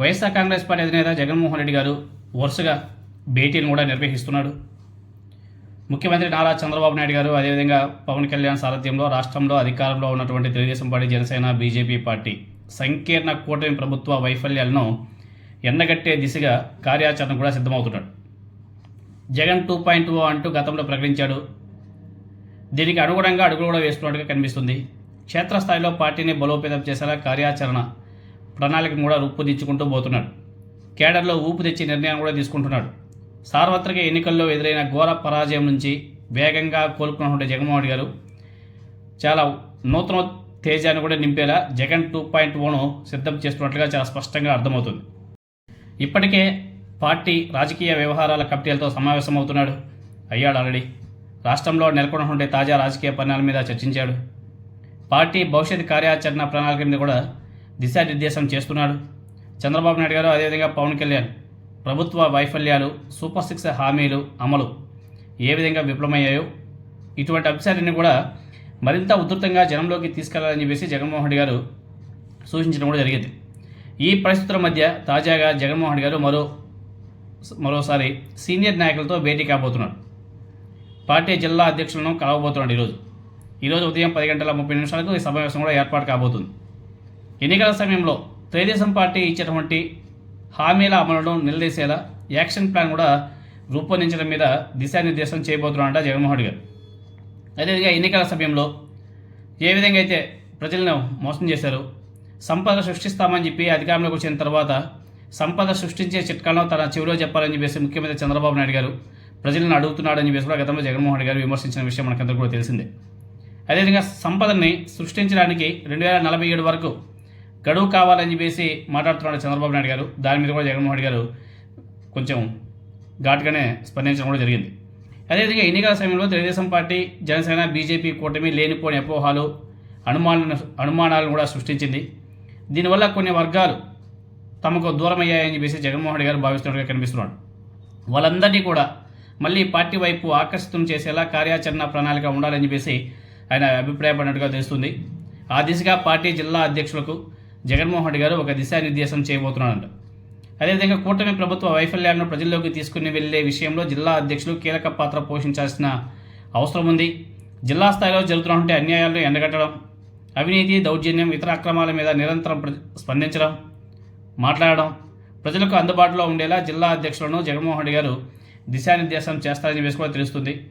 YSR Congress party అధినేత జగన్మోహన్ రెడ్డి గారు వరుసగా భేటీలు కూడా నిర్వహిస్తున్నాడు. ముఖ్యమంత్రి నారా చంద్రబాబు నాయుడు గారు అదేవిధంగా పవన్ కళ్యాణ్ సారథ్యంలో రాష్ట్రంలో అధికారంలో ఉన్నటువంటి Telugu Desam party Janasena BJP party సంకీర్ణ కూటమి ప్రభుత్వ వైఫల్యాలను ఎండగట్టే దిశగా కార్యాచరణ కూడా సిద్ధమవుతున్నాడు. జగన్ టూ పాయింట్ ఓ అంటూ గతంలో ప్రకటించాడు. దీనికి అనుగుణంగా అడుగులు కూడా వేస్తున్నట్టుగా కనిపిస్తుంది. క్షేత్రస్థాయిలో పార్టీని బలోపేతం చేసేలా కార్యాచరణ ప్రణాళికను కూడా రూపుదిద్దుకుంటూ పోతున్నాడు. కేడర్లో ఊపు తెచ్చి నిర్ణయం కూడా తీసుకుంటున్నాడు. సార్వత్రిక ఎన్నికల్లో ఎదురైన ఘోర పరాజయం నుంచి వేగంగా కోలుకున్నటువంటి జగన్మోహన్ గారు చాలా నూతన తేజాన్ని కూడా నింపేలా జగన్ టూ పాయింట్ ఓను సిద్ధం చేస్తున్నట్లుగా చాలా స్పష్టంగా అర్థమవుతుంది. ఇప్పటికే పార్టీ రాజకీయ వ్యవహారాల కమిటీలతో సమావేశమవుతున్నాడు. అయ్యాడు ఆల్రెడీ. రాష్ట్రంలో నెలకొన్నటువంటి తాజా రాజకీయ పరిణామాల మీద చర్చించాడు. పార్టీ భవిష్యత్ కార్యాచరణ ప్రణాళిక మీద కూడా దిశానిర్దేశం చేస్తున్నాడు. చంద్రబాబు నాయుడు గారు అదేవిధంగా పవన్ కళ్యాణ్ ప్రభుత్వ వైఫల్యాలు సూపర్ సిక్స్ హామీలు అమలు ఏ విధంగా విఫలమయ్యాయో ఇటువంటి అంశాలన్నీ కూడా మరింత ఉధృతంగా జనంలోకి తీసుకెళ్ళాలని చెప్పేసి జగన్మోహన్ రెడ్డి గారు సూచించడం కూడా జరిగింది. ఈ పరిస్థితుల మధ్య తాజాగా జగన్మోహన్ రెడ్డి గారు మరో మరోసారి సీనియర్ నాయకులతో భేటీ కాబోతున్నాడు పార్టీ జిల్లా అధ్యక్షులను కలవబోతున్నాడు ఈరోజు. ఈరోజు ఉదయం పది గంటల ముప్పై నిమిషాలకు ఈ సమావేశం కూడా ఏర్పాటు కాబోతుంది. ఎన్నికల సమయంలో తెలుగుదేశం పార్టీ ఇచ్చినటువంటి హామీల అమలును నిలదీసేలా యాక్షన్ ప్లాన్ కూడా రూపొందించడం మీద దిశానిర్దేశం చేయబోతున్నాడంట జగన్మోహన్ గారు. అదేవిధంగా ఎన్నికల సమయంలో ఏ విధంగా అయితే ప్రజలను మోసం చేశారు సంపద సృష్టిస్తామని చెప్పి అధికారంలోకి వచ్చిన తర్వాత సంపద సృష్టించే చిట్కాలను తన చెవిలో చెప్పాలని చెప్పేసి ముఖ్యమంత్రి చంద్రబాబు నాయుడు గారు ప్రజలను అడుగుతున్నాడని చెప్పేసి కూడా గతంలో జగన్మోహన్ గారు విమర్శించిన విషయం మనకందరూ కూడా తెలిసిందే. అదేవిధంగా సంపదని సృష్టించడానికి రెండు వేల నలభై ఏడు వరకు గడువు కావాలని చెప్పేసి మాట్లాడుతున్నాడు చంద్రబాబు నాయుడు గారు. దాని మీద కూడా జగన్మోహన్ రెడ్డి గారు కొంచెం ఘాటుగానే స్పందించడం కూడా జరిగింది. అదేవిధంగా ఎన్నికల సమయంలో తెలుగుదేశం పార్టీ జనసేన బీజేపీ కూటమి లేనిపోని అపోహాలు అనుమాన అనుమానాలను కూడా సృష్టించింది. దీనివల్ల కొన్ని వర్గాలు తమకు దూరమయ్యాయని చెప్పేసి జగన్మోహన్ రెడ్డి గారు భావిస్తున్నట్టుగా కనిపిస్తున్నాడు. వాళ్ళందరినీ కూడా మళ్ళీ పార్టీ వైపు ఆకర్షితం చేసేలా కార్యాచరణ ప్రణాళిక ఉండాలని చెప్పేసి ఆయన అభిప్రాయపడినట్టుగా తెలుస్తుంది. ఆ దిశగా పార్టీ జిల్లా అధ్యక్షులకు జగన్మోహన్ రెడ్డి గారు ఒక దిశానిర్దేశం చేయబోతున్నాడంట. అదేవిధంగా కూటమి ప్రభుత్వ వైఫల్యాలను ప్రజల్లోకి తీసుకుని వెళ్ళే విషయంలో జిల్లా అధ్యక్షులు కీలక పాత్ర పోషించాల్సిన అవసరం ఉంది. జిల్లా స్థాయిలో జరుగుతున్నటువంటి అన్యాయాలను ఎండగట్టడం అవినీతి దౌర్జన్యం ఇతర అక్రమాల మీద నిరంతరం ప్ర- స్పందించడం మాట్లాడడం ప్రజలకు అందుబాటులో ఉండేలా జిల్లా అధ్యక్షులను జగన్మోహన్ రెడ్డి గారు దిశానిర్దేశం చేస్తారని చెప్పేసి తెలుస్తుంది.